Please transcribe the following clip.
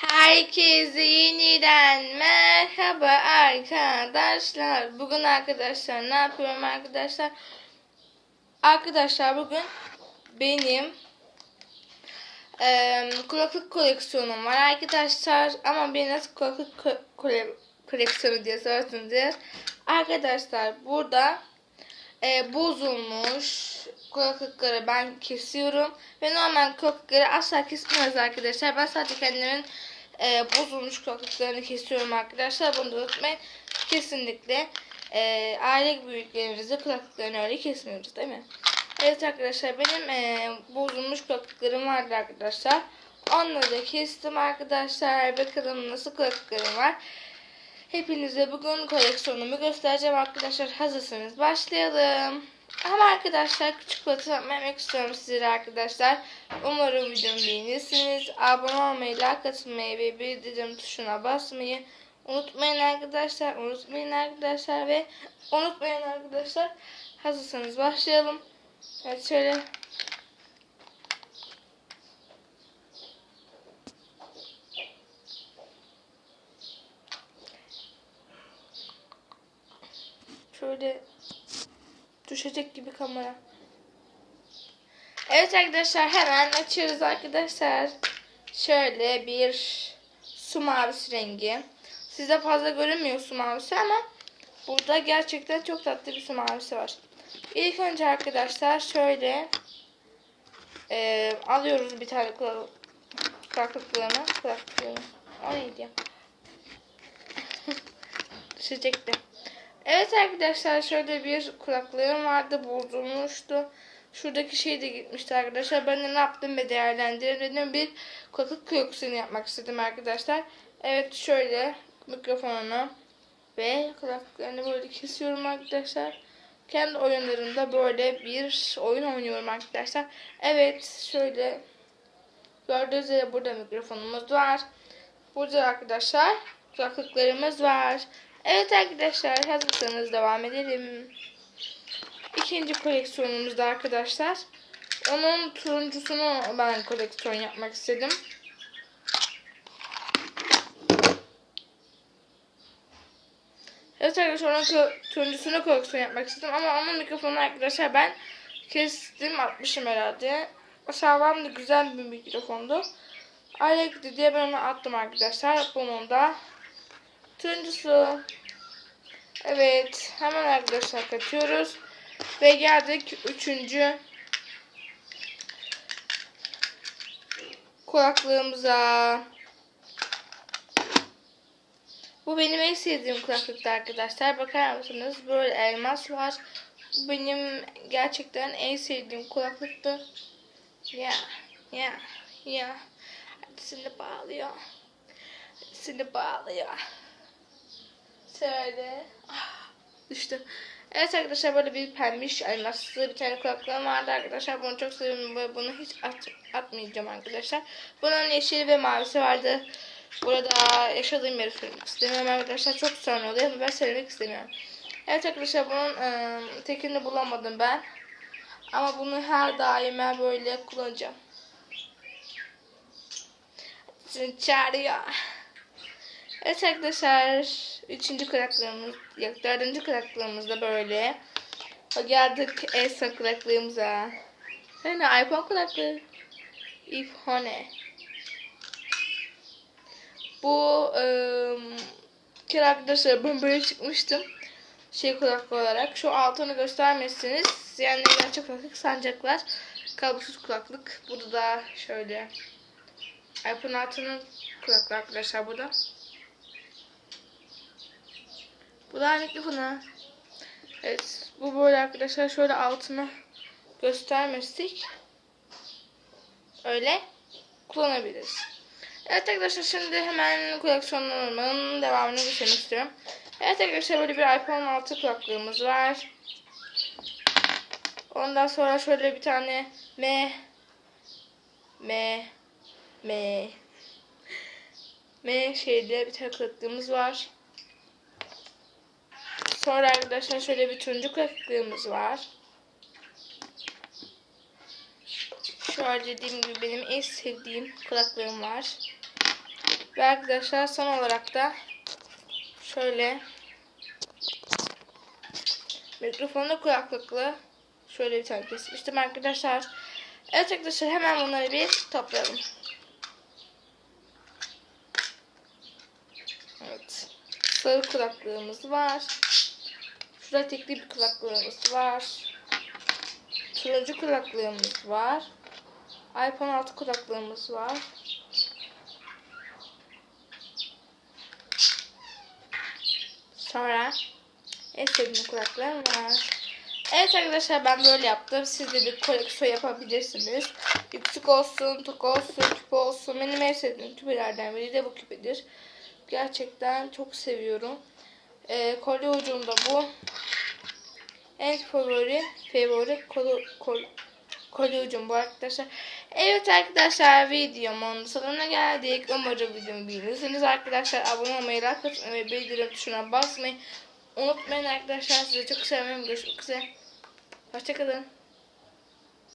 Herkese yeniden merhaba arkadaşlar. Bugün arkadaşlar ne yapıyorum arkadaşlar? Arkadaşlar bugün benim eee, kulaklık koleksiyonum var arkadaşlar. Ama bir nasıl kulaklık ko- kole- koleksiyonu diye sorarsanız arkadaşlar burada e, bozulmuş kulaklıkları ben kesiyorum ve normal kulaklıkları asla kesmiyoruz arkadaşlar. Ben sadece kendimin e, bozulmuş kulaklıklarını kesiyorum arkadaşlar. Bunu da unutmayın. Kesinlikle e, aile büyüklerimizde kulaklıklarını öyle kesmiyoruz değil mi? Evet arkadaşlar benim e, bozulmuş kulaklıklarım vardı arkadaşlar. Onları da kestim arkadaşlar. Bakalım nasıl kulaklıklarım var. Hepinize bugün koleksiyonumu göstereceğim arkadaşlar. Hazırsanız başlayalım. Ama arkadaşlar küçük hatırlatmak istiyorum sizlere arkadaşlar. Umarım videomu beğenirsiniz. Abone olmayı, like atmayı ve bildirim tuşuna basmayı unutmayın arkadaşlar. Unutmayın arkadaşlar ve unutmayın arkadaşlar. Hazırsanız başlayalım. Evet şöyle Şöyle düşecek gibi kamera. Evet arkadaşlar hemen açıyoruz arkadaşlar. Şöyle bir su mavisi rengi. Size fazla görünmüyor su mavisi ama burada gerçekten çok tatlı bir su mavisi var. İlk önce arkadaşlar şöyle e, alıyoruz bir tane kulak- kulaklıklarını. Kulaklıklarını. O neydi ya? Düşecekti. Evet arkadaşlar şöyle bir kulaklığım vardı bozulmuştu. Şuradaki şey de gitmişti arkadaşlar. Ben de ne yaptım ve değerlendirdim. Bir kulaklık koleksiyonu yapmak istedim arkadaşlar. Evet şöyle mikrofonunu ve kulaklıklarını böyle kesiyorum arkadaşlar. Kendi oyunlarımda böyle bir oyun oynuyorum arkadaşlar. Evet şöyle gördüğünüz üzere burada mikrofonumuz var. Burada arkadaşlar kulaklıklarımız var. Evet arkadaşlar hazırsanız devam edelim. İkinci koleksiyonumuzda arkadaşlar. Onun turuncusunu ben koleksiyon yapmak istedim. Evet arkadaşlar onun turuncusunu koleksiyon yapmak istedim ama onun mikrofonunu arkadaşlar ben kestim atmışım herhalde. Sağlam da güzel bir mikrofondu. Gitti diye ben onu attım arkadaşlar. Bunun da turuncusu. Evet hemen arkadaşlar katıyoruz. Ve geldik üçüncü kulaklığımıza. Bu benim en sevdiğim kulaklıkta arkadaşlar. Bakar mısınız? Böyle elmas var. Bu benim gerçekten en sevdiğim kulaklıktı. Ya ya ya. Seni bağlıyor. Seni bağlıyor. Şöyle. Ah, düştü. Evet arkadaşlar böyle bir pembiş elmaslı bir tane kulaklığım vardı arkadaşlar. Bunu çok seviyorum ve bunu hiç at, atmayacağım arkadaşlar. Bunun yeşili ve mavisi vardı. Burada yaşadığım yeri söylemek istemiyorum arkadaşlar. Çok sorun oluyor ama ben söylemek istemiyorum. Evet arkadaşlar bunun ıı, tekini bulamadım ben. Ama bunu her daima böyle kullanacağım. Seni çağırıyor. Evet arkadaşlar. Üçüncü kulaklığımız, yok dördüncü kulaklığımız da böyle. O geldik en son kulaklığımıza. Hani iPhone kulaklığı. iPhone. Bu ıı, kere arkadaşlar ben böyle çıkmıştım. Şey kulaklığı olarak. Şu altını göstermezseniz yani gerçek kulaklık sancaklar. Kablosuz kulaklık. Burada da şöyle iPhone 6'nın kulaklığı arkadaşlar burada. Bu da mikrofonu. Evet. Bu böyle arkadaşlar şöyle altını göstermezsek öyle kullanabiliriz. Evet arkadaşlar şimdi hemen koleksiyonlarımın devamını göstermek istiyorum. Evet arkadaşlar böyle bir iPhone 6 kulaklığımız var. Ondan sonra şöyle bir tane M M M M şeyde bir tane kulaklığımız var. Sonra arkadaşlar şöyle bir turuncu kulaklığımız var. Şu an dediğim gibi benim en sevdiğim kulaklığım var. Ve arkadaşlar son olarak da şöyle mikrofonlu kulaklıklı şöyle bir tane kesmiştim arkadaşlar. Evet arkadaşlar hemen bunları bir toplayalım. Evet. Sarı kulaklığımız var. Şurada bir kulaklığımız var. Turuncu kulaklığımız var. iPhone 6 kulaklığımız var. Sonra en sevdiğim kulaklığım var. Evet arkadaşlar ben böyle yaptım. Siz de bir koleksiyon yapabilirsiniz. Yüksek olsun, tok olsun, küpe olsun. Benim en sevdiğim küpelerden biri de bu küpedir. Gerçekten çok seviyorum. Ee, kolye ucum da bu. En favori, favori kol, kol, kolye ucum bu arkadaşlar. Evet arkadaşlar videomun sonuna geldik. Umarım videomu beğenirsiniz arkadaşlar. Abone olmayı, like atmayı ve bildirim tuşuna basmayı unutmayın arkadaşlar. Sizi çok seviyorum. Görüşmek üzere. Hoşçakalın.